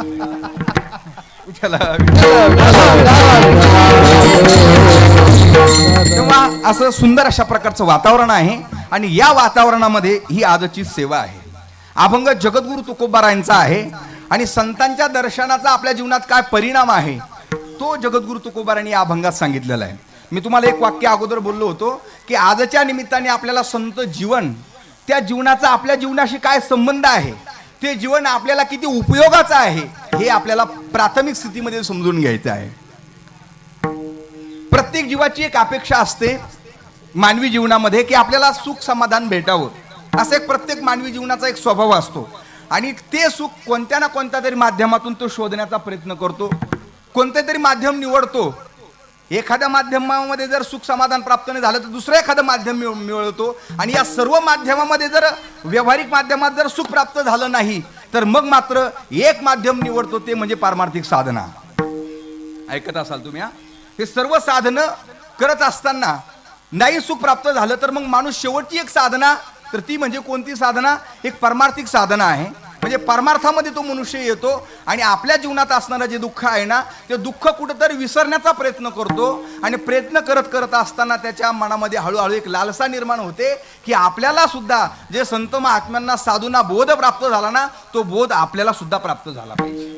विठ्ठला, तेव्हा असं सुंदर अशा प्रकारचं वातावरण आहे आणि या वातावरणामध्ये ही आजची सेवा आहे. अभंग जगद्गुरु तुकोबारायांचा आहे आणि संतांच्या दर्शनाचा आपल्या जीवनात काय परिणाम आहे तो जगद्गुरु तुकोबारांनी या अभंगात सांगितलेला आहे. मी तुम्हाला एक वाक्य अगोदर बोललो होतो की आजच्या निमित्ताने आपल्याला संत जीवन त्या जीवनाचा आपल्या जीवनाशी काय संबंध आहे ते जीवन आपल्याला किती उपयोगाचं आहे हे आपल्याला प्राथमिक स्थितीमध्ये समजून घ्यायचं आहे. प्रत्येक जीवाची एक अपेक्षा असते मानवी जीवनामध्ये की आपल्याला सुख समाधान भेटावं. असं एक प्रत्येक मानवी जीवनाचा एक स्वभाव असतो. आणि ते सुख कोणत्या ना कोणत्या तरी माध्यमातून तो शोधण्याचा प्रयत्न करतो. कोणते तरी माध्यम निवडतो एखाद्या माध्यमामध्ये जर सुख समाधान प्राप्त नाही झालं तर दुसरं एखादं माध्यम मिळवतो आणि या सर्व माध्यमामध्ये जर व्यावहारिक माध्यमात जर सुख प्राप्त झालं नाही तर मग मात्र एक माध्यम निवडतो ते म्हणजे पारमार्थिक साधना. ऐकत असाल तुम्ही हे सर्व साधनं करत असताना नाही सुख प्राप्त झालं तर मग माणूस शेवटची एक साधना तर ती म्हणजे कोणती साधना? एक परमार्थिक साधना आहे. म्हणजे परमार्थामध्ये तो मनुष्य येतो आणि आपल्या जीवनात असणारं जे दुःख आहे ना ते दुःख कुठंतरी विसरण्याचा प्रयत्न करतो आणि प्रयत्न करत करत असताना त्याच्या मनामध्ये हळूहळू एक लालसा निर्माण होते की आपल्याला सुद्धा जे संत महात्म्यांना साधूंना बोध प्राप्त झाला ना तो बोध आपल्याला सुद्धा प्राप्त झाला पाहिजे.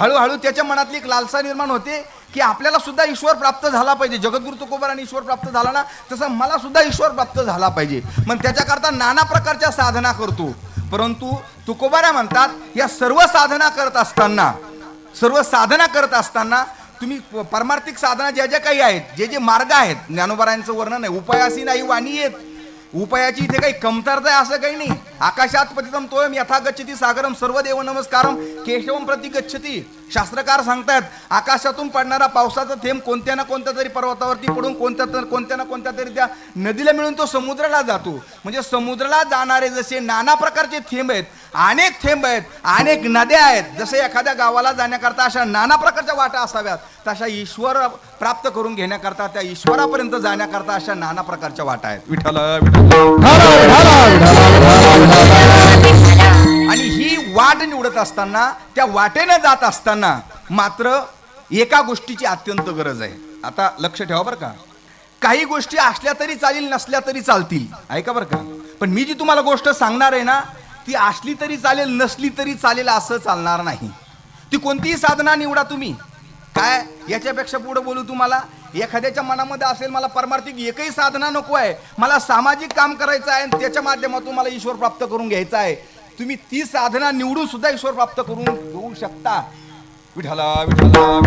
हळूहळू त्याच्या मनातली एक लालसा निर्माण होते की आपल्याला सुद्धा ईश्वर प्राप्त झाला पाहिजे. जगद्गुरु आणि ईश्वर प्राप्त झाला ना तसं मला सुद्धा ईश्वर प्राप्त झाला पाहिजे. मग त्याच्याकरता नाना प्रकारच्या साधना करतो. परंतु तुकोबारा म्हणतात या सर्व साधना करत असताना सर्व साधना करत असताना तुम्ही प- परमार्थिक साधना ज्या ज्या काही आहेत जे जे मार्ग आहेत ज्ञानोबारायांचं वर्णन आहे उपायासी नाही वाणी आहेत. उपायाची इथे काही कमतरता आहे असं काही नाही. आकाशात पतितम तोयम यथा गच्छती सागरम सर्व देव नमस्कारम. केशवम प्रति गच्छती शास्त्रकार सांगतायत आकाशातून पडणारा पावसाचा थेंब कोणत्या ना कोणत्या तरी पर्वतावरती पडून कोणत्या तर कोणत्या ना कोणत्या तरी त्या नदीला मिळून तो समुद्राला जातो. म्हणजे समुद्राला जाणारे जसे नाना प्रकारचे थेंब आहेत अनेक थेंब आहेत अनेक नद्या आहेत. जसे एखाद्या गावाला जाण्याकरता अशा नाना प्रकारच्या वाटा असाव्यात तशा ईश्वर प्राप्त करून घेण्याकरता त्या ईश्वरापर्यंत जाण्याकरता अशा नाना प्रकारच्या वाटा आहेत. विठ्ठल विठ्ठल. आणि ही वाट निवडत असताना त्या वाटेने जात असताना मात्र एका गोष्टीची अत्यंत गरज आहे. आता लक्ष ठेवा बरं का. काही गोष्टी असल्या तरी चालेल नसल्या तरी चालतील. ऐका बरं का? पण मी जी तुम्हाला गोष्ट सांगणार आहे ना ती असली तरी चालेल नसली तरी चालेल असं चालणार नाही. ती कोणतीही साधना निवडा तुम्ही. काय? याच्यापेक्षा पुढे बोलू तुम्हाला? एखाद्याच्या मनामध्ये असेल मला परमार्थिक एकही साधना नको आहे. मला सामाजिक काम करायचं आहे आणि त्याच्या माध्यमातून मला ईश्वर प्राप्त करून घ्यायचं आहे. तुम्ही ती साधना निवडून सुद्धा ईश्वर प्राप्त करून घेऊ शकता. विठाला विठाला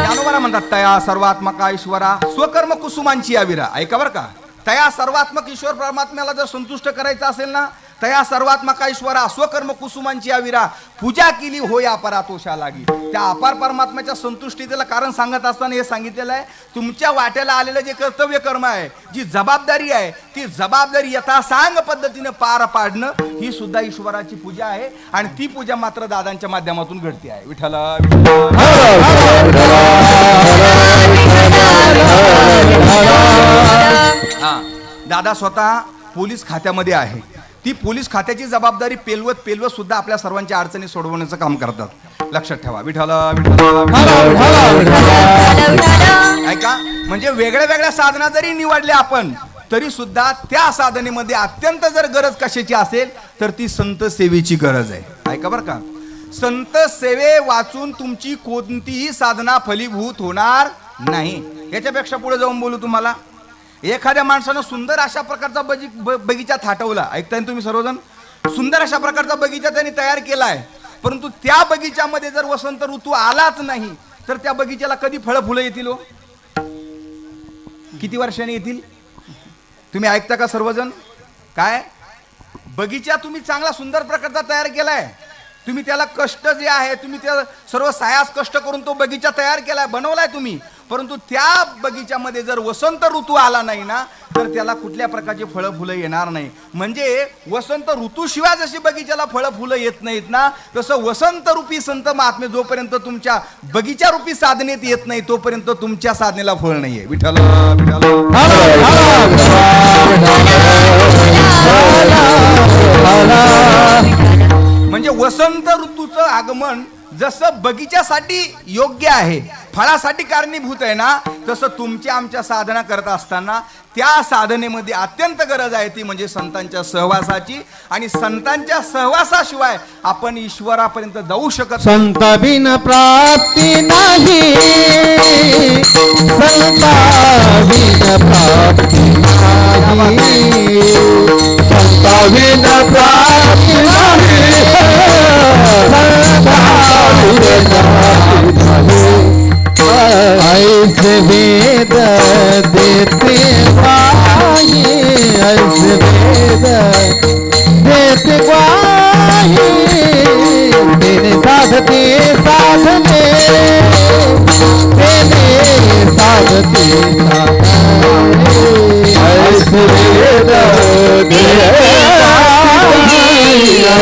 ज्ञानोबाला म्हणतात तया सर्वात्मका ईश्वरा स्वकर्म कुसुमांची आविरा. ऐका बरं का? तया सर्वात्मक ईश्वर परमात्म्याला जर संतुष्ट करायचं असेल ना तया सर्वात्मका ईश्वरा स्वकर्म कुसुमांची आविरा पूजा केली होय अपरातोषा लागी. त्या अपार परमात्म्याच्या संतुष्टीतेला कारण सांगत असताना हे सांगितलेलं आहे तुमच्या वाट्याला आलेलं जे कर्तव्य कर्म आहे जी जबाबदारी आहे ती जबाबदारी यथासांग पद्धतीने पार पाडणं ही सुद्धा ईश्वराची पूजा आहे आणि ती पूजा मात्र दादांच्या माध्यमातून घडते आहे. विठ्ठला. हा. दादा स्वतः पोलीस खात्यामध्ये आहे. ती पोलीस खात्याची जबाबदारी पेलवत पेलवत सुद्धा आपल्या सर्वांच्या अडचणी सोडवण्याचं काम करतात. लक्षात ठेवा. विठाला ऐका म्हणजे वेगळ्या वेगळ्या साधना जरी निवडल्या आपण तरी सुद्धा त्या साधनेमध्ये अत्यंत जर गरज कशाची असेल तर ती संत सेवेची गरज आहे. ऐका बरं का? संत सेवे वाचून तुमची कोणतीही साधना फलीभूत होणार नाही. याच्यापेक्षा पुढे जाऊन बोलू तुम्हाला. एखाद्या माणसानं सुंदर अशा प्रकारचा बगी ब- बगीचा थाटवला. ऐकताय तुम्ही सर्वजण? सुंदर अशा प्रकारचा बगीचा त्यांनी तयार केलाय. परंतु त्या बगीच्यामध्ये जर वसंत ऋतू आलाच नाही तर त्या बगीच्याला कधी फळं फुलं येतील हो? किती वर्षांनी येतील? तुम्ही ऐकता का सर्वजण? काय? बगीचा तुम्ही चांगला सुंदर प्रकारचा तयार केलाय. तुम्ही त्याला कष्ट जे आहे तुम्ही त्या सर्व सायास कष्ट करून तो बगीचा तयार केलाय. बनवलाय तुम्ही. परंतु त्या बगीच्यामध्ये जर वसंत ऋतू आला नाही ना तर त्याला कुठल्या प्रकारची फळं फुलं येणार नाही. म्हणजे वसंत ऋतूशिवाय जशी बगीच्याला फळं फुलं येत नाहीत ना तसं वसंत रूपी संत महात्मे जोपर्यंत तुमच्या बगीच्या रूपी साधनेत येत नाही तोपर्यंत तुमच्या साधनेला फळ नाहीये. विठल म्हणजे वसंत ऋतूचं आगमन जसं बगीच्यासाठी योग्य आहे फळासाठी कारणीभूत आहे ना तसं तुमची आमच्या साधना करत असताना त्या साधनेमध्ये अत्यंत गरज आहे ती म्हणजे संतांच्या सहवासाची. आणि संतांच्या सहवासाशिवाय आपण ईश्वरापर्यंत जाऊ शकत संत बिन प्राप्ती नाही. संत बिन प्राप्ती नाही. संत प्राप्ती नाही ऐसे वेद देते पाही ऐसे वेद देते पाही साधते साधने तेरे साधते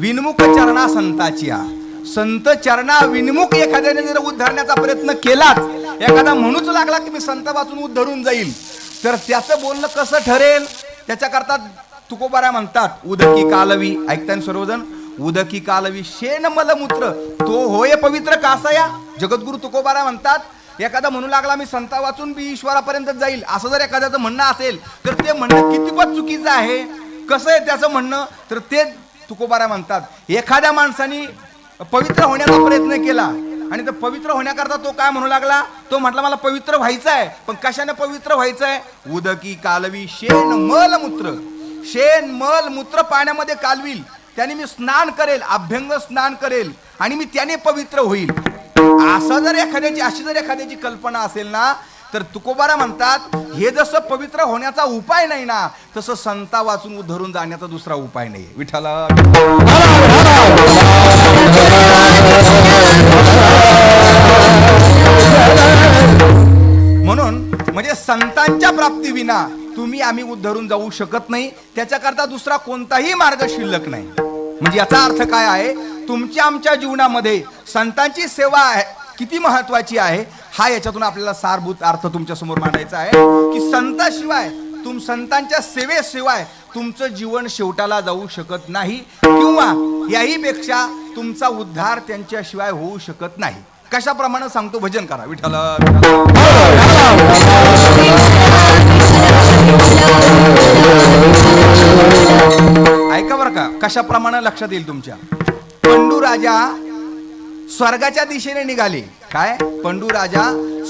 विनमुख चरणा संताच्या संत चरणा विनमुख एखाद्याने जर उद्धारण्याचा प्रयत्न केलाच एखादा म्हणूच लागला की मी संत वाचून उद्धरून जाईल तर त्याचं बोलणं कसं ठरेल? त्याच्याकरता तुकोबारा म्हणतात उदकी कालवी ऐकताय सर्वजण? उदकी कालवी शेन मलमूत्र तो होय पवित्र कासया. जगद्गुरु तुकोबारा म्हणतात एखादा म्हणू लागला मी संता वाचून बी ईश्वरापर्यंत जाईल. असं जर एखाद्याचं म्हणणं असेल तर ते म्हणणं कितीपत चुकीचं आहे? कसं आहे त्याचं म्हणणं? तर ते तुकोबारा म्हणतात एखाद्या माणसाने पवित्र होण्याचा प्रयत्न केला आणि तो पवित्र होण्याकरता तो काय म्हणू लागला? तो म्हटला मला पवित्र व्हायचं आहे पण कशाने पवित्र व्हायचं आहे उदकी कालवी शेण मल मूत्र. शेण मल मूत्र पाण्यामध्ये कालवील. त्याने मी स्नान करेल अभ्यंग स्नान करेल आणि मी त्याने पवित्र होईल. असं जर एखाद्याची अशी जर एखाद्याची कल्पना असेल ना तर तुकोबारा म्हणतात हे जसं पवित्र होण्याचा उपाय नाही ना तसं संता वाचून धरून जाण्याचा दुसरा उपाय नाही. विठाला म्हणून म्हणजे संतांच्या प्राप्ती विना तुम्ही आम्ही उद्धरून जाऊ शकत नाही. त्याच्याकरता दुसरा कोणताही मार्ग शिल्लक नाही. म्हणजे याचा अर्थ काय आहे? तुमच्या आमच्या जीवनामध्ये संतांची सेवा आहे किती महत्वाची आहे? हा याच्यातून आपल्याला सारभूत अर्थ तुमच्यासमोर मांडायचा आहे की संताशिवाय तुम संतांच्या सेवेशिवाय तुमचं जीवन शेवटाला जाऊ शकत नाही किंवा याही पेक्षा तुमचा उद्धार त्यांच्याशिवाय होऊ शकत नाही कशाप्रमाणे सांगतो भजन करा विठ्ठल विठ्ठल. ऐका बरं का कशाप्रमाणे लक्षात येईल तुमच्या पंडू राजा स्वर्गाच्या दिशेने निघाले. काय? पंडू राजा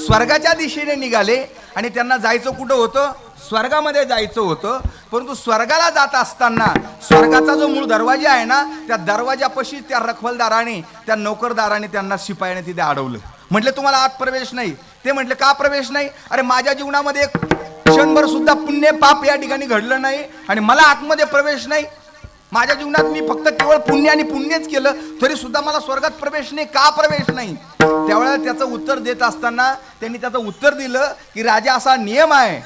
स्वर्गाच्या दिशेने निघाले आणि त्यांना जायचं कुठं होतं? स्वर्गामध्ये जायचं होतं. परंतु स्वर्गाला जात असताना स्वर्गाचा जो मूळ दरवाजा आहे ना त्या दरवाजापाशी त्या रखवलदाराने त्या नोकरदाराने त्यांना शिपायाने तिथे अडवलं. म्हटले तुम्हाला आत प्रवेश नाही. ते म्हटले का प्रवेश नाही? अरे माझ्या जीवनामध्ये एक क्षणभर सुद्धा पुण्य पाप या ठिकाणी घडलं नाही आणि मला आतमध्ये प्रवेश नाही. माझ्या जीवनात मी फक्त केवळ पुण्य आणि पुण्यच केलं तरी सुद्धा मला स्वर्गात प्रवेश नाही का प्रवेश नाही? त्यावेळेला त्याचं उत्तर देत असताना त्यांनी त्याचं उत्तर दिलं की राजा असा नियम आहे.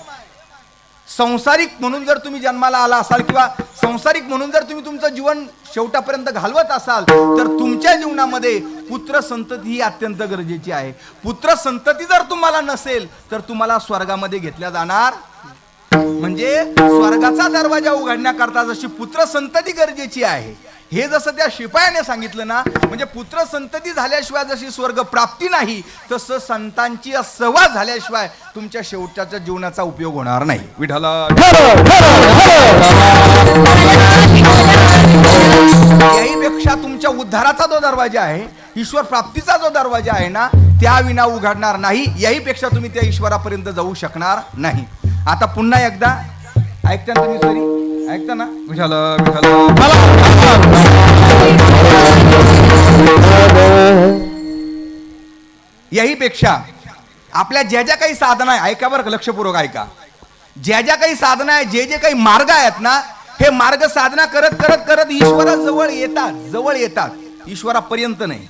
संसारिक म्हणून जर तुम्ही जन्माला आला असाल किंवा संसारिक म्हणून जर तुम्ही तुमचं जीवन शेवटापर्यंत घालवत असाल तर तुमच्या जीवनामध्ये पुत्र संतती ही अत्यंत गरजेची आहे. पुत्र संतती जर तुम्हाला नसेल तर तुम्हाला स्वर्गामध्ये घेतल्या जाणार म्हणजे स्वर्गाचा दरवाजा उघडण्याकरता जशी पुत्र संतती गरजेची आहे हे जसं त्या शिपायाने सांगितलं ना म्हणजे पुत्र संतती झाल्याशिवाय जशी स्वर्ग प्राप्ती नाही तसं संतांची सवा झाल्याशिवाय तुमच्या शेवटच्या जीवनाचा उपयोग होणार नाही. विठाला याहीपेक्षा तुमच्या उद्धाराचा जो दरवाजा आहे ईश्वर प्राप्तीचा जो दरवाजा आहे ना त्या विना उघडणार नाही याहीपेक्षा तुम्ही त्या ईश्वरापर्यंत जाऊ शकणार नाही. आता पुन्हा एकदा ऐकता ना तुम्ही सरी ऐकता ना. विठाल विठाल याहीपेक्षा आपल्या ज्या ज्या काही साधना आहे ऐका बरं लक्षपूर्वक ऐका. ज्या ज्या काही साधना आहे जे जे काही मार्ग आहेत ना हे मार्ग साधना करत करत करत ईश्वरा जवळ येतात जवळ येतात. ईश्वरापर्यंत नाही.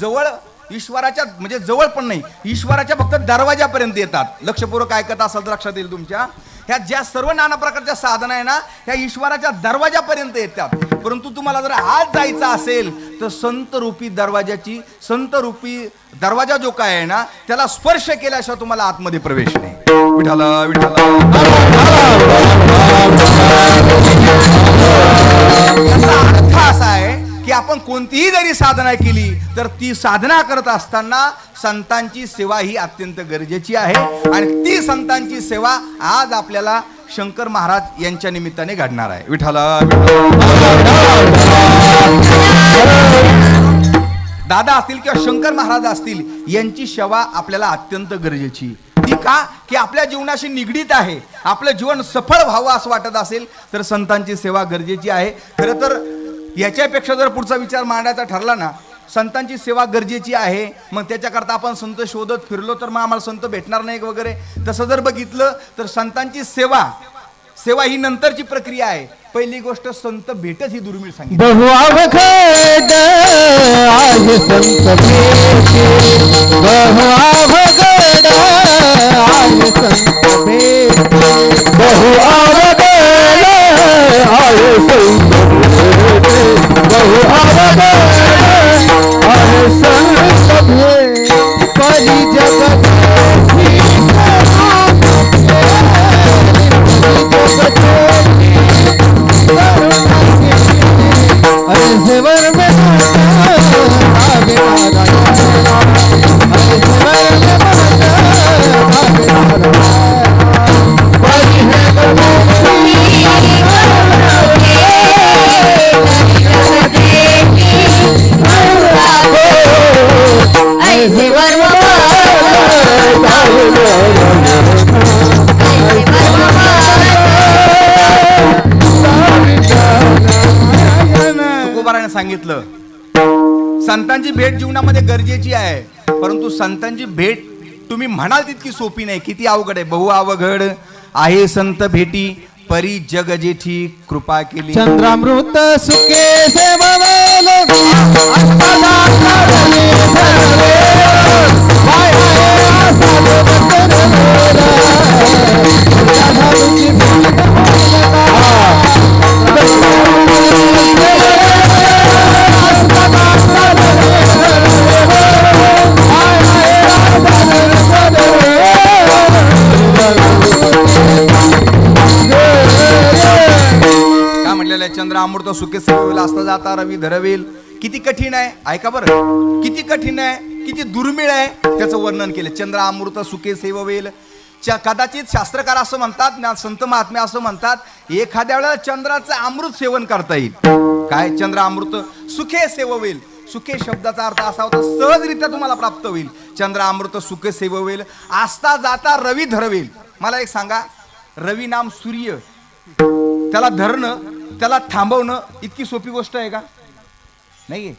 जवळ ईश्वराच्या म्हणजे जवळ पण नाही ईश्वराच्या फक्त दरवाजापर्यंत येतात. लक्षपूर्वक ऐकत असाल तर लक्षात येईल तुमच्या. ह्या ज्या सर्व नाना प्रकारच्या साधना आहे ना ह्या ईश्वराच्या दरवाजापर्यंत येतात. परंतु तुम्हाला जर आज जायचं असेल तर संत रूपी दरवाजाची संत रूपी दरवाजा जो काय आहे ना त्याला स्पर्श केल्याशिवाय तुम्हाला आतमध्ये प्रवेश नाही. विठाला याचा अर्थ असा आहे की आपण कोणतीही जरी साधना केली तर ती साधना करत असताना संतांची सेवा ही अत्यंत गरजेची आहे. आणि ती संतांची सेवा आज आपल्याला शंकर महाराज यांच्या निमित्ताने घडणार आहे. विठाला दादा असतील किंवा शंकर महाराज असतील यांची सेवा आपल्याला अत्यंत गरजेची. ती का? की आपल्या जीवनाशी निगडीत आहे. आपलं जीवन सफळ व्हावं असं वाटत असेल तर संतांची सेवा गरजेची आहे. खरं तर याच्यापेक्षा जर पुढचा विचार मांडायचा ठरला ना संतांची सेवा गरजेची आहे मग त्याच्याकरता आपण संत शोधत फिरलो तर मग आम्हाला संत भेटणार नाही वगैरे. तसं जर बघितलं तर संतांची सेवा सेवा ही नंतरची प्रक्रिया आहे. पहिली गोष्ट संत भेटच ही दुर्मिळ सांगितली. सांगितलं. संतांची भेट जीवनामध्ये गरजेची आहे. परंतु संतांची भेट तुम्ही म्हणाल तितकी सोपी नाही. किती अवघड आहे. बहु अवघड. आहे संत भेटी परी जग जेठी कृपा केली. चंद्रामृत सुखे सेववेल अमृत सुखे सेवेला असता जाता रवी धरवेल. किती कठीण आहे? ऐका बरं. किती कठीण आहे? किती दुर्मिळ आहे? त्याचं वर्णन केलं. चंद्र अमृत सुखे सेववेल कदाचित शास्त्रकार असं म्हणतात ना संत महात्मे असं म्हणतात एखाद्या वेळेला चंद्राचं अमृत सेवन करता येईल. काय? चंद्र अमृत सुखे सेववेल सुखे शब्दाचा अर्थ असा होता सहजरित्या तुम्हाला प्राप्त होईल. चंद्र अमृत सुखे सेववेल आस्ता जाता रवी धरवेल. मला एक सांगा रवी नाम सूर्य. त्याला धरणं त्याला थांबवणं इतकी सोपी गोष्ट आहे का? नाही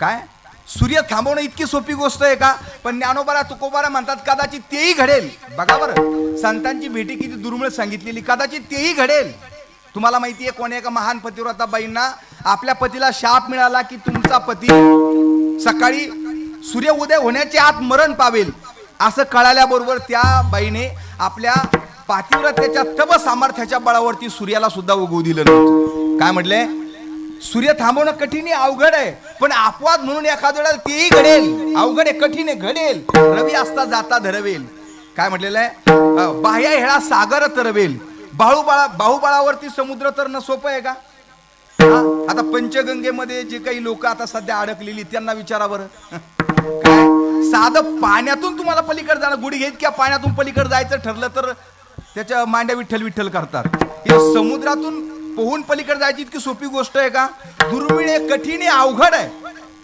काय? सूर्य थांबवणं इतकी सोपी गोष्ट आहे का? पण ज्ञानोबारा तुकोबारा म्हणतात कदाचित तेही घडेल. बघा बरं. संतांची भेटी किती दुर्मिळ सांगितलेली. कदाचित तेही घडेल. तुम्हाला माहिती आहे कोणी एका महान पतिव्रता बाईंना आपल्या पतीला शाप मिळाला की तुमचा पती सकाळी सूर्य उदय होण्याच्या आत मरण पावेल? असं कळाल्याबरोबर त्या बाईने आपल्या पातिव्रत्याच्या तब सामर्थ्याच्या बळावरती सूर्याला सुद्धा उगवू दिलं नव्हतं. काय म्हटले? सूर्य थांबवणं कठीण आहे अवघड आहे पण अपवाद म्हणून एखाद्या वेळेला तेही घडेल. अवघड आहे कठीण आहे घडेल. रवी असता जाता धरवेल. काय म्हटलेलं आहे? बाह्या हेळा सागर तरवेल. बाहुबाळा बाहुबाळावरती समुद्र तरणं सोपं आहे का? आता पंचगंगेमध्ये जे काही लोक आता सध्या अडकलेली त्यांना विचारा बरं. काय? साधं पाण्यातून तुम्हाला पलीकडे जाणं गुढी घेत किंवा पाण्यातून पलीकडे जायचं ठरलं तर त्याच्या मांड्या विठ्ठल विठ्ठल करतात. हे समुद्रातून पोहून पलीकडे जायची इतकी सोपी गोष्ट आहे का? दुर्मिळ आहे कठीण आहे अवघड आहे.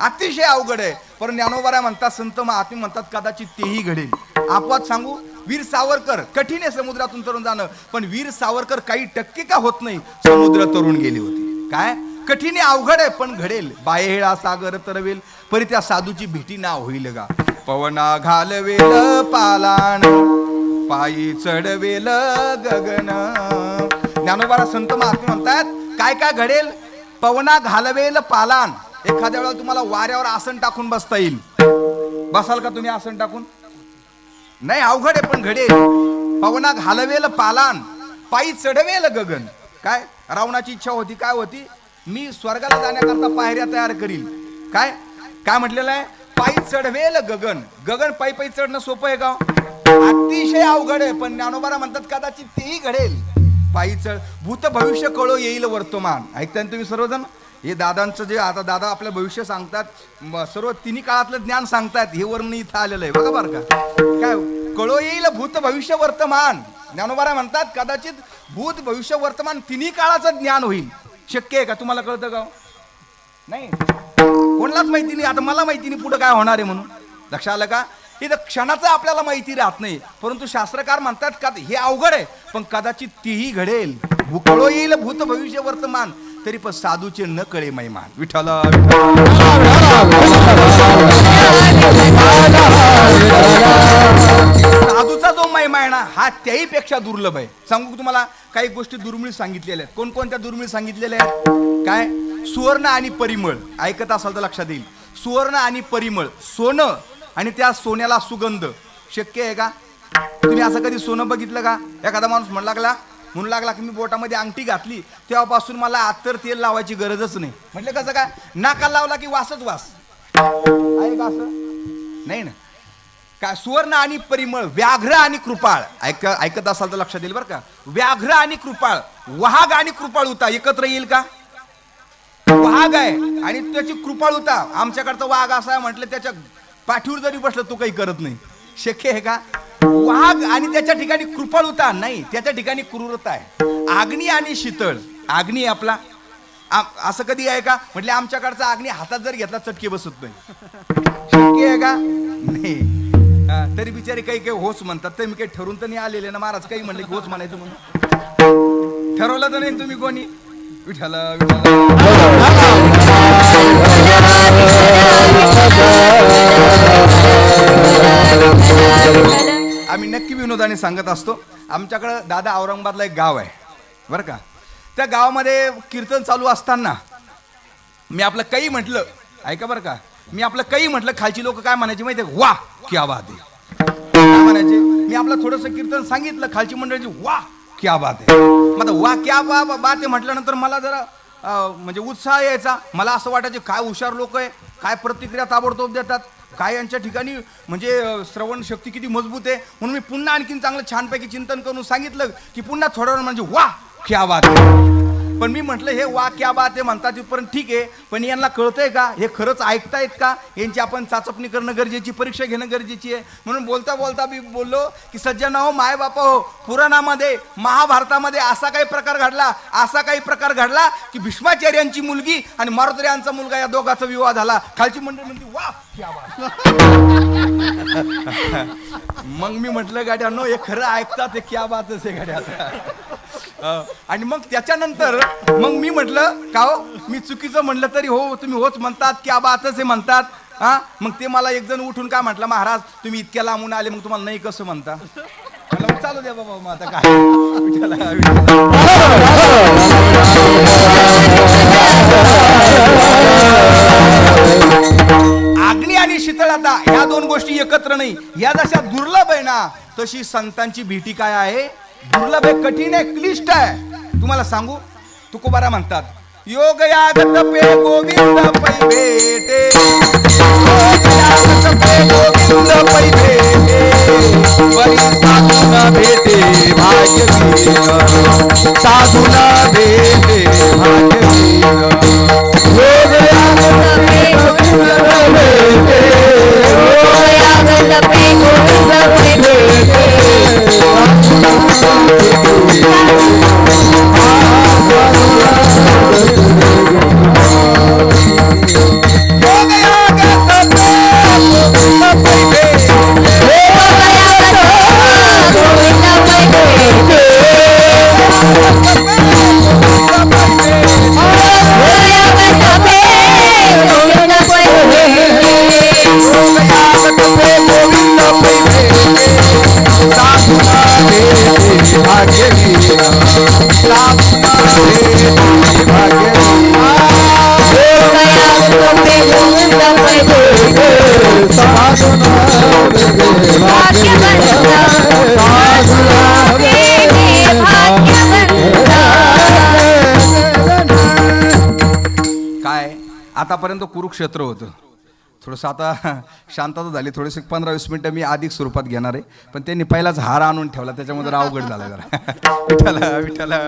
अतिशय अवघड आहे. पण ज्ञानोबारा म्हणतात संत महात्मे म्हणतात कदाचित तेही घडेल. अपवाद सांगू? वीर सावरकर कठीण आहे समुद्रातून तरुण जाणं. पण वीर सावरकर काही टक्के का होत नाही? समुद्र तरुण गेले होते. काय? कठीण आहे अवघड आहे पण घडेल. बाहेळा सागर तरवेल परी त्या साधूची भेटी ना होईल गा. पवना घालवेल पालाण. पायी चढवेल गगन. ज्ञानोबारा संत महात्मे म्हणतात काय काय घडेल? पवना घालवेल पालान. एखाद्या वेळेला तुम्हाला वाऱ्यावर आसन टाकून बसता येईल. बसाल का तुम्ही आसन टाकून? नाही अवघड आहे पण घडेल. पवना घालवेल पालान पायी चढवेल गगन. काय? रावणाची इच्छा होती काय होती? मी स्वर्गाला जाण्याकरता पायऱ्या तयार करील काय? काय म्हटलेलं आहे? पायी चढवेल गगन. गगन पायी पायी चढणं सोपं आहे का? अतिशय अवघड आहे पण ज्ञानोबारा म्हणतात कदाचित तेही घडेल. पायी चढ. भूत भविष्य कळो येईल वर्तमान. ऐकताय ना तुम्ही सर्वजण? हे दादांचं जे आता दादा आपलं भविष्य सांगतात सर्व तिन्ही काळातलं ज्ञान सांगतात हे वर्ण इथं आलेलं आहे. बघा बरं का. काय कळो येईल भूत भविष्य वर्तमान. ज्ञानोबारा म्हणतात कदाचित भूत भविष्य वर्तमान तिन्ही काळाचं ज्ञान होईल. शक्य आहे का? तुम्हाला कळतं का हो? नाही. कोणालाच माहिती नाही. आता मला माहिती नाही पुढं काय होणार आहे म्हणून. लक्षात आलं का? इथं क्षणाचं आपल्याला माहिती राहत नाही. परंतु शास्त्रकार म्हणतात का हे अवघड आहे पण कदाचित तीही घडेल. भुकळो येईल भूत भविष्य वर्तमान तरी पण साधूचे न कळे महिमान विठ्ठला साधूचा जो महिमा आहे ना हा त्याही पेक्षा दुर्लभ आहे. सांगू तुम्हाला? काही गोष्टी दुर्मिळ सांगितलेल्या आहेत. कोणकोणत्या दुर्मिळ सांगितलेल्या आहेत? काय? सुवर्ण आणि परिमळ. ऐकत असाल तर लक्षात येईल. सुवर्ण आणि परिमळ. सोनं आणि त्या सोन्याला सुगंध. शक्य आहे का? तुम्ही असं कधी सोनं बघितलं का? एखादा माणूस म्हणू लागला म्हणू लागला की मी बोटामध्ये अंगठी घातली तेव्हापासून मला आत्तर तेल लावायची गरजच नाही. म्हटलं कसं काय नाका लावला की वासच वास. आहे का असं? नाही ना. काय सुवर्ण आणि परिमळ व्याघ्र आणि कृपाळ. ऐक ऐकत असाल तर लक्षात येईल बरं का? व्याघ्र आणि कृपाळ वाघ आणि कृपाळुता एकत्र येईल का? वाघ आहे आणि त्याची कृपाळुता आमच्याकडचा वाघ असा म्हटलं त्याच्या पाठीवर जरी बसलं तो काही करत नाही. शक्य आहे का? वाघ आणि त्याच्या ठिकाणी कृपाळुता नाही त्याच्या ठिकाणी क्रूरता आहे. आग्नी आणि शीतळ. आग्नी आहे आपला. असं कधी आहे का? म्हटले आमच्याकडचा आग्नी हातात जर घेतला चटके बसत नाही. शक्य आहे का? नाही. तरी बिचारे काही काही होच म्हणतात. तर मी काही ठरवून तर नाही आलेले ना महाराज काही म्हणले की होच म्हणायचं म्हणून. ठरवलं तर नाही तुम्ही कोणी? विठाला आम्ही नक्की विनोदाने सांगत असतो आमच्याकडं दादा औरंगाबादला एक गाव आहे बरं का? त्या गावामध्ये कीर्तन चालू असताना मी आपलं काही म्हटलं ऐका बरं का? मी आपलं काही म्हटलं खालची लोक काय म्हणायची माहिती वा क्या बात आहे. काय म्हणायचे? मी आपलं थोडंसं कीर्तन सांगितलं खालची मंडळीची वा क्या बात आहे? मग आता वा क्या बा बा- बात आहे म्हटल्यानंतर मला जरा अं, म्हणजे उत्साह यायचा. मला असं वाटायचे काय हुशार लोक आहे? काय प्रतिक्रिया ताबडतोब देतात? काय यांच्या ठिकाणी म्हणजे अं, श्रवण शक्ती किती मजबूत आहे? म्हणून मी पुन्हा आणखीन चांगलं छानपैकी चिंतन करून सांगितलं की पुन्हा थोड्या वेळ म्हणजे वा क्या बात आहे. पण मी म्हटलं हे वा क्या बात आहे म्हणतात तिथपर्यंत ठीक आहे. पण यांना कळतंय का? हे खरंच ऐकतायत का? यांची आपण चाचपणी करणं गरजेची परीक्षा घेणं गरजेची आहे. म्हणून बोलता बोलता मी बोललो की सज्जना हो माय बापा हो पुराणामध्ये महाभारतामध्ये असा काही प्रकार घडला असा काही प्रकार घडला की भीष्माचार्यांची मुलगी आणि मारुतऱ्यांचा मुलगा या दोघांचा विवाह झाला. खालची मंडळी म्हणते वा क्या बात. मग मी म्हटलं गाड्यांनो हे खरं ऐकतात हे क्या बातच आहे गाड्या. आणि मग त्याच्यानंतर मग मी म्हटलं का हो? मी चुकीचं म्हणलं तरी हो तुम्ही होच म्हणतात की आबाच हे म्हणतात. हा? मग ते मला एक जण उठून काय म्हटलं महाराज तुम्ही इतक्या लांबून आले मग तुम्हाला नाही कसं म्हणता? म्हटलं, चालू द्या बाबा मग आता काय? अग्नी आग्नी आणि शीतळता ह्या दोन गोष्टी एकत्र नाही. या जशा दुर्लभ आहे ना तशी संतांची भेटी काय आहे? दुर्लभ आहे कठीण आहे क्लिष्ट आहे. तुम्हाला सांगू तुकोबारा म्हणतात योग यागत पे गोविंद पै भेटे. योग यागत पे गोविंद पै भेटे। परी साधून भेटे भाग्य साधून भेटे भाग्य योग यागत पे गोविंद आतापर्यंत कुरुक्षेत्र होतं. थोडंसं आता शांतता झाली. थोडीशी पंधरा वीस मिनिटं मी अधिक स्वरूपात घेणार आहे. पण त्यांनी पहिलाच हार आणून ठेवला. त्याच्यामध्ये अवघड झाला जरा. विठ्ठला.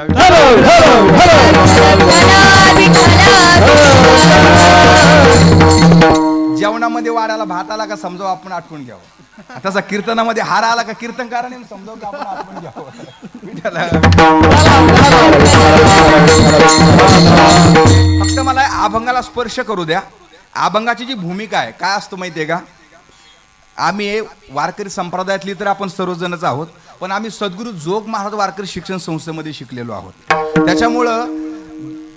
जेवणामध्ये वाढायला भात आला का समजावं? आपण आठवून घ्यावं. तसा कीर्तनामध्ये हार आला का कीर्तनकाराने समजावं का आपण घ्यावं? फक्त मला अभंगाला स्पर्श करू द्या. अभंगाची जी भूमिका आहे काय असतं माहितीये का? आम्ही वारकरी संप्रदायातली तर आपण सर्वजणच आहोत पण आम्ही सद्गुरू जोग महाराज वारकरी शिक्षण संस्थेमध्ये शिकलेलो आहोत. त्याच्यामुळं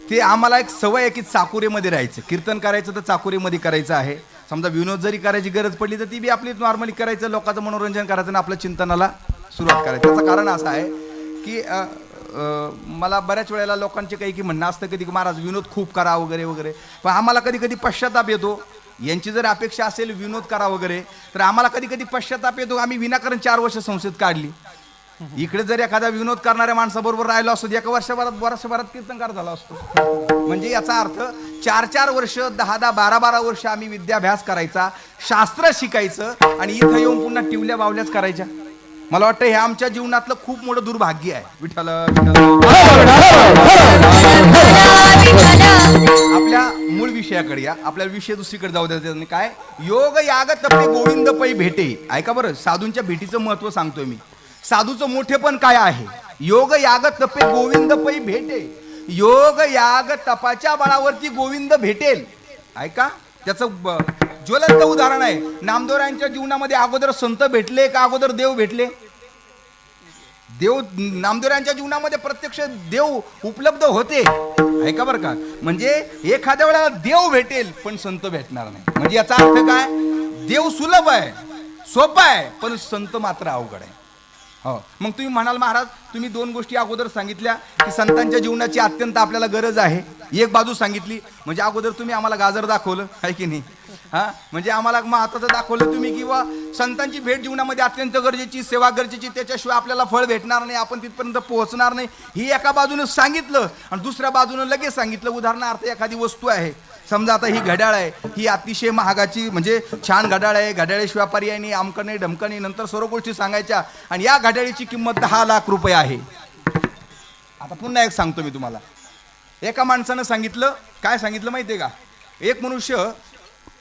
ते आम्हाला एक सवय आहे की चाकुरीमध्ये राहायचं. कीर्तन करायचं तर चाकुरीमध्ये करायचं आहे. समजा विनोद जरी करायची गरज पडली तर ती बी आपली नॉर्मली करायचं लोकांचं मनोरंजन करायचं आणि आपल्या चिंतनाला सुरुवात करायची. त्याचं कारण असं आहे की मला बऱ्याच वेळेला लोकांचे काही की म्हणणं असतं कधी की महाराज विनोद खूप करा वगैरे वगैरे. पण आम्हाला कधी कधी पश्चाताप येतो. यांची जर अपेक्षा असेल विनोद करा वगैरे तर आम्हाला कधी कधी पश्चाताप येतो. आम्ही विनाकारण चार वर्ष संस्थेत काढली. इकडे जर एखादा विनोद करणाऱ्या माणसाबरोबर राहिलो असतो एका वर्षभरात वर्षभरात कीर्तनकार झाला असतो. म्हणजे याचा अर्थ चार चार वर्ष दहा दहा बारा बारा वर्ष आम्ही विद्याभ्यास करायचा शास्त्र शिकायचं आणि इथं येऊन पुन्हा टिवल्या बावल्याच करायच्या. मला वाटतं हे आमच्या जीवनातलं खूप मोठं दुर्भाग्य आहे. विठ्ठल विठ्ठल. आपल्या मूळ विषयाकडे या. आपल्या विषय दुसरीकडे जाऊ द्या काय? योग याग तपे गोविंद पै भेटे. ऐका बरं साधूंच्या भेटीचं महत्त्व सांगतोय मी. साधूचं मोठे पण काय आहे? योग याग तपे गोविंद पै भेटे. योग याग तपाच्या बळावरती गोविंद भेटेल. ऐका. त्याचं ज्वलंत उदाहरण आहे. नामदेवरायांच्या जीवनामध्ये अगोदर संत भेटले का अगोदर देव भेटले? देव नामदोऱ्यांच्या जीवनामध्ये प्रत्यक्ष देव उपलब्ध होते. ऐका बरं का? म्हणजे एखाद्या वेळेला देव भेटेल पण संत भेटणार नाही. म्हणजे याचा अर्थ काय? देव सुलभ आहे सोपा आहे पण संत मात्र अवघड आहे. हो. मग तुम्ही म्हणाल महाराज तुम्ही दोन गोष्टी अगोदर सांगितल्या की संतांच्या जीवनाची अत्यंत आपल्याला गरज आहे. एक बाजू सांगितली म्हणजे अगोदर तुम्ही आम्हाला गाजर दाखवलं आहे की नाही? हा? म्हणजे आम्हाला महत्वाचं दाखवलं तुम्ही किंवा संतांची भेट जीवनामध्ये अत्यंत गरजेची सेवा गरजेची त्याच्याशिवाय आपल्याला फळ भेटणार नाही आपण तिथपर्यंत पोहोचणार नाही. ही एका बाजूने सांगितलं आणि दुसऱ्या बाजूने लगेच सांगितलं. उदाहरणार्थ एखादी वस्तू आहे. समजा आता ही घड्याळ आहे ही अतिशय महागाची म्हणजे छान घड्याळ आहे घड्याळेशिवाय पर्याय नाही आमकणे नाही नंतर सर्व गोष्टी सांगायच्या आणि या घड्याळीची किंमत दहा लाख रुपये आहे. आता पुन्हा एक सांगतो मी तुम्हाला. एका माणसानं सांगितलं काय सांगितलं माहिती आहे का? एक मनुष्य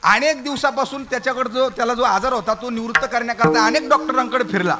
अनेक दिवसापासून त्याच्याकडे जो त्याला जो आजार होता तो निवृत्त करण्याकरता अनेक डॉक्टरांकडे फिरला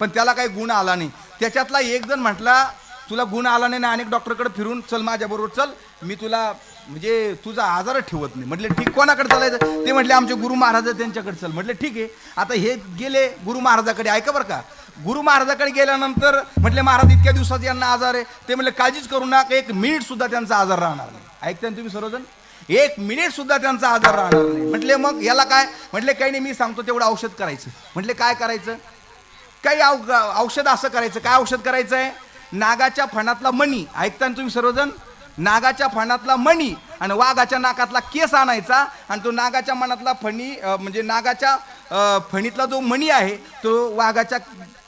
पण त्याला काही गुण आला नाही. त्याच्यातला एक जण म्हटला तुला गुण आला नाही ना अनेक डॉक्टरकडे फिरून चल माझ्याबरोबर चल मी तुला म्हणजे तुझा आजार ठेवत नाही. म्हटले ठीक कोणाकडे चालायचं? ते म्हटले आमचे गुरु महाराज त्यांच्याकडे चल. म्हटले ठीक आहे. आता हे गेले गुरु महाराजाकडे. ऐका बरं का. गुरु महाराजाकडे गेल्यानंतर म्हटले महाराज इतक्या दिवसात यांना आजार आहे. ते म्हटले काळजीच करू नका एक मिनिट सुद्धा त्यांचा आजार राहणार नाही. ऐकता तुम्ही सर्वजण? एक मिनिट सुद्धा त्यांचा आजार राहणार नाही. म्हटले मग याला काय? म्हटले काही नाही मी सांगतो तेवढं औषध करायचं. म्हटले काय करायचं? काही औ- औषध असं करायचं. काय औषध करायचं आहे नागाच्या फणातला मणी. ऐकता तुम्ही सर्वजण? नागाच्या फणातला मणी आणि वाघाच्या नाकातला केस आणायचा आणि तो नागाच्या मनातला फणी म्हणजे नागाच्या फणीतला जो मणी आहे तो वाघाच्या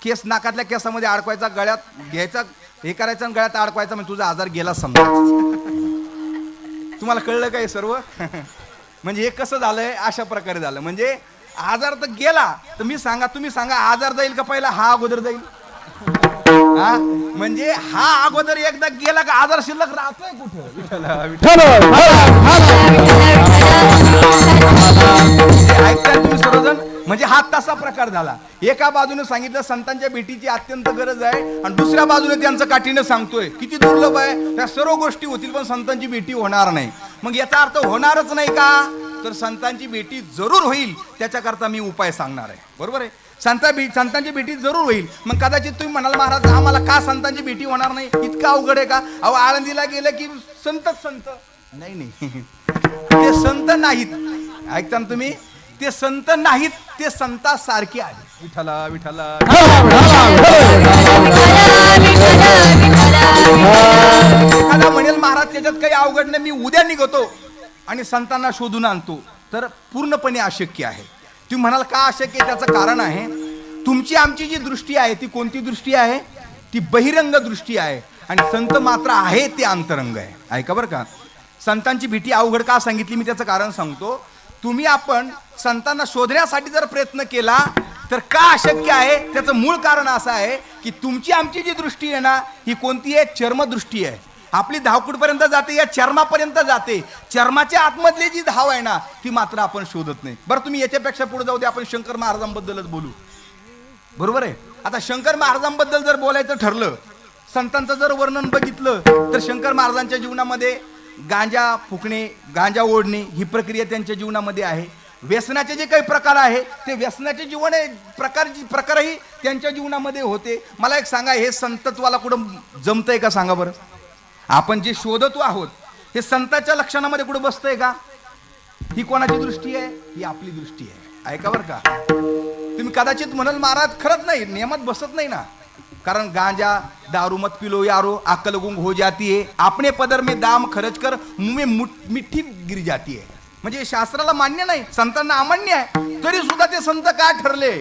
केस नाकातल्या केसामध्ये अडकवायचा गळ्यात घ्यायचा हे करायचं आणि गळ्यात अडकवायचा म्हणजे तुझा आजार गेला समजा. तुम्हाला कळलं काय सर्व? म्हणजे हे कसं झालंय? अशा प्रकारे झालं. म्हणजे आजार तर गेला तर मी सांगा तुम्ही सांगा आजार जाईल का पहिला? हा अगोदर जाईल. हा? म्हणजे हा अगोदर एकदा गेला का आजार शिल्लक राहतोय कुठं? विठ्ठला, विठ्ठला. म्हणजे ऐकताय तुम्ही सर्वजण? म्हणजे हा तसा प्रकार झाला. एका बाजूने सांगितलं संतांच्या भेटीची अत्यंत गरज आहे आणि दुसऱ्या बाजूने त्यांचं काठीनं सांगतोय. किती दुर्लभ आहे. त्या सर्व गोष्टी होतील पण संतांची भेटी होणार नाही. मग याचा अर्थ होणारच नाही का? तर संतांची भेटी जरूर होईल त्याच्याकरता मी उपाय सांगणार आहे. बरोबर आहे? संता भेट संतांची भेटी जरूर होईल. मग कदाचित तुम्ही म्हणाल महाराज आम्हाला का संतांची भेटी होणार नाही? इतकं अवघड आहे का? अहो आळंदीला गेलं की संतच संत. नाही नाही. ते संत नाहीत. ऐकता ना तुम्ही? ते संत नाहीत ते संतासारखे आहे विठाला विठाला एखादा म्हणेल महाराज त्याच्यात काही अवघड नाही मी उद्या निघतो आणि संतांना शोधून आणतो. तर पूर्णपणे अशक्य आहे. तुम्ही म्हणाल का अशक्य त्याचं कारण आहे. तुमची आमची जी दृष्टी आहे ती कोणती दृष्टी आहे? ती बहिरंग दृष्टी आहे. आणि संत मात्र आहे ते अंतरंग आहे. ऐका बरं का. संतांची भीती अवघड का सांगितली? मी त्याचं कारण सांगतो. तुम्ही आपण संतांना शोधण्यासाठी जर प्रयत्न केला तर का अशक्य आहे? त्याचं मूळ कारण असं आहे की तुमची आमची जी दृष्टी आहे ना ही कोणती आहे? चर्मदृष्टी आहे. आपली धावकुटपर्यंत जाते या चर्मापर्यंत जाते. चर्माच्या आतमधली जी धाव आहे ना ती मात्र आपण शोधत नाही. बरं तुम्ही याच्यापेक्षा पुढे जाऊ दे आपण शंकर महाराजांबद्दलच बोलू. बरोबर आहे? आता शंकर महाराजांबद्दल जर बोलायचं ठरलं संतांचं जर वर्णन बघितलं तर शंकर महाराजांच्या जीवनामध्ये गांजा फुकणे गांजा ओढणे ही प्रक्रिया त्यांच्या जीवनामध्ये आहे. व्यसनाचे जे काही प्रकार आहे ते व्यसनाचे जीवन आहे प्रकार प्रकारही त्यांच्या जीवनामध्ये होते. मला एक सांगा हे संतत्वाला कुठं जमतंय का सांगा बरं. आपण जे शोधतो आहोत हे संतांच्या लक्षणामध्ये कुठं बसतंय का? ही कोणाची दृष्टी आहे? ही आपली दृष्टी आहे. ऐका बरं का. तुम्ही कदाचित म्हणाल महाराज खरंच नाही नियमात बसत नाही ना. कारण गांजा दारू मत पिलो यारो अक्कल गुंग हो जाती है आपने पदर में दाम खर्च कर मुमे मिठी गिर जाती है म्हणजे शास्त्राला मान्य नाही संतांना अमान्य आहे. तरी सुद्धा ते संत का ठरले?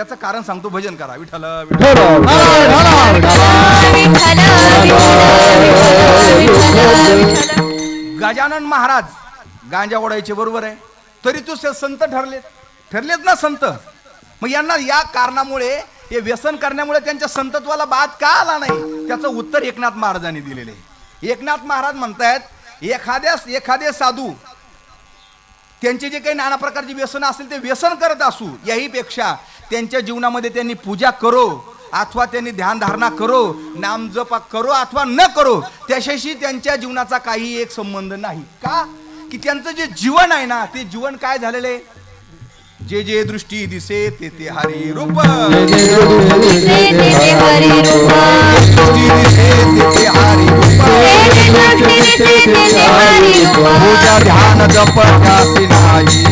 त्याचं कारण सांगतो भजन करा. नारायण, गजानन महाराज गांजा ओढायचे बरोबर आहे. तरी तू संत ठरलेत. ठरलेत ना संत. मग यांना या कारणामुळे हे व्यसन करण्यामुळे त्यांच्या संतत्वाला बाद का आला नाही? त्याचं उत्तर एकनाथ महाराजांनी दिलेले आहे. एकनाथ महाराज म्हणतायत एखाद्या एखादे साधू त्यांचे जे काही नाना प्रकारची व्यसन असेल ते व्यसन करत असू याहीपेक्षा त्यांच्या जीवनामध्ये त्यांनी पूजा करो अथवा त्यांनी ध्यानधारणा करो नामजप करो अथवा न करो त्याच्याशी त्यांच्या जीवनाचा काही एक संबंध नाही. का? की त्यांचं जे जीवन आहे ना ते जीवन काय झालेलं आहे? जे जे दृष्टी दिसे ते ते हरी रूप. दृष्टी दिसे ते ते हरी पूजा ध्यान जप त्यासी नाही.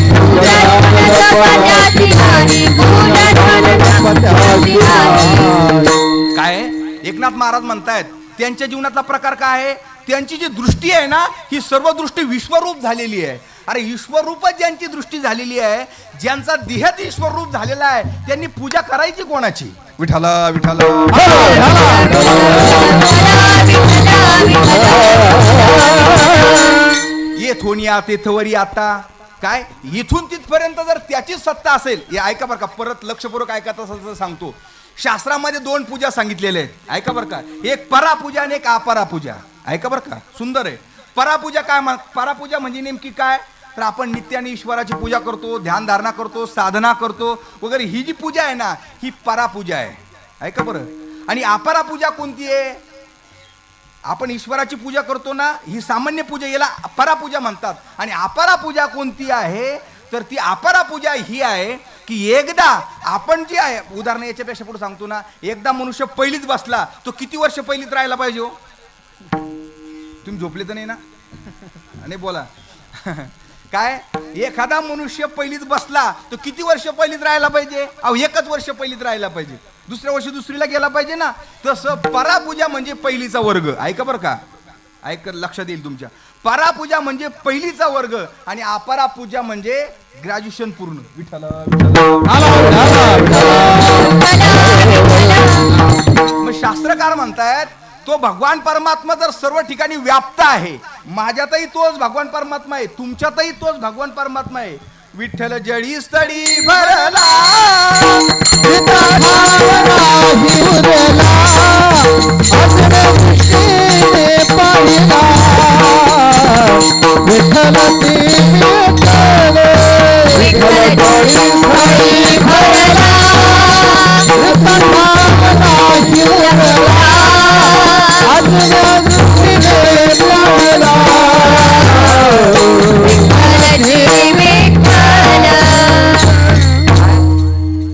काय? एकनाथ महाराज म्हणतायत त्यांच्या जीवनातला प्रकार काय आहे? त्यांची जी दृष्टी आहे ना ही सर्व दृष्टी विश्वरूप झालेली आहे. अरे विश्वरूपच ज्यांची दृष्टी झालेली आहे ज्यांचा देहच ईश्वरूप झालेला आहे त्यांनी पूजा करायची कोणाची? विठाला विठाला येथोनी आते थवरी आता. काय? इथून तिथपर्यंत जर त्याची सत्ता असेल हे ऐका बरं का परत लक्षपूर्वक ऐकत असेल तर सांगतो. शास्त्रामध्ये दोन पूजा सांगितलेल्या आहेत. ऐका बरं का. एक परापूजा आणि एक अपरापूजा. ऐका बरं का. सुंदर आहे. परापूजा काय म्हण परापूजा म्हणजे नेमकी काय? तर आपण नित्याने ईश्वराची पूजा करतो ध्यानधारणा करतो साधना करतो वगैरे ही जी पूजा आहे ना ही परापूजा आहे. ऐका बरं. आणि अपरापूजा कोणती आहे? आपण ईश्वराची पूजा करतो ना ही सामान्य पूजा याला अपरा पूजा म्हणतात. आणि अपरा पूजा कोणती आहे? तर ती अपरा पूजा ही आहे की एकदा आपण जी आहे उदाहरण याच्यापेक्षा पुढे सांगतो ना एकदा मनुष्य पहिलीच बसला तो किती वर्ष पहिलीत राहायला पाहिजे हो? तुम्ही झोपले तर नाही ना? आणि बोला. काय? एखादा मनुष्य पहिलीत बसला तो किती वर्ष पहिलीत राहायला पाहिजे? अहो एकच वर्ष पहिलीत राहायला पाहिजे. दुसऱ्या वर्षी दुसरीला गेला पाहिजे ना. तसं परापूजा म्हणजे पहिलीचा वर्ग. ऐका बरं का. ऐक लक्षात येईल तुमच्या. परापूजा म्हणजे पहिलीचा वर्ग आणि अपरा पूजा म्हणजे ग्रॅज्युएशन पूर्ण. विठ्ठल मग शास्त्रकार म्हणतायत तो भगवान परमात्मा जर सर्व ठिकाणी व्याप्त आहे माझ्यातही तोच भगवान परमात्मा आहे तुमच्यातही तोच भगवान परमात्मा आहे. विठ्ठल जडी स्थळी भरला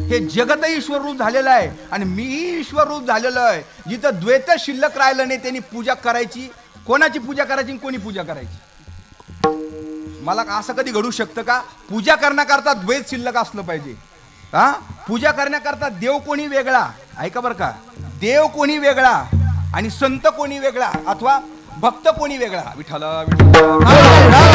हे जगतही ईश्वर रूप झालेलं आहे आणि मी ईश्वर रूप झालेलो आहे. जिथं द्वैत शिल्लक राहिलं नाही त्यांनी पूजा करायची. कोणाची पूजा करायची आणि कोणी पूजा करायची? मला असं कधी घडू शकतं का? पूजा करण्याकरता द्वैत शिल्लक असलं पाहिजे. हा? पूजा करण्याकरता देव कोणी वेगळा? ऐका बरं का. देव कोणी वेगळा आणि संत कोणी वेगळा अथवा भक्त कोणी वेगळा? विठाला विठाला